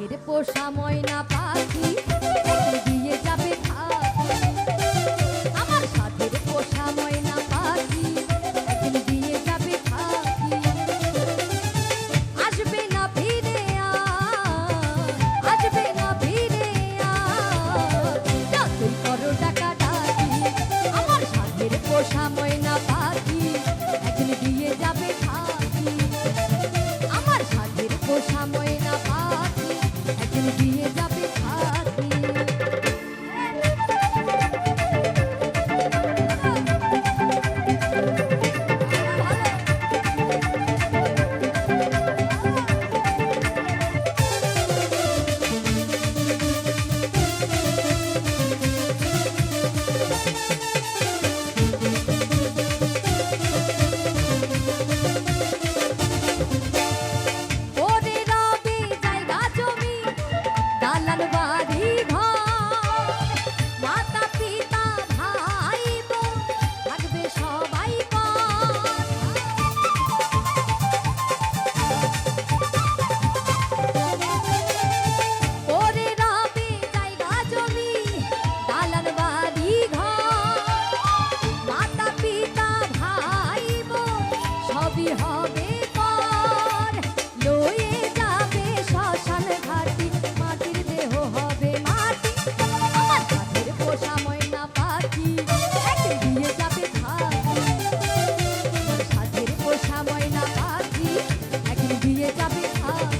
শখের পোষা ময়না পাখি দিয়ে যাবে খাওয়া the car. পাখি একদিন দিয়ে যাবে আর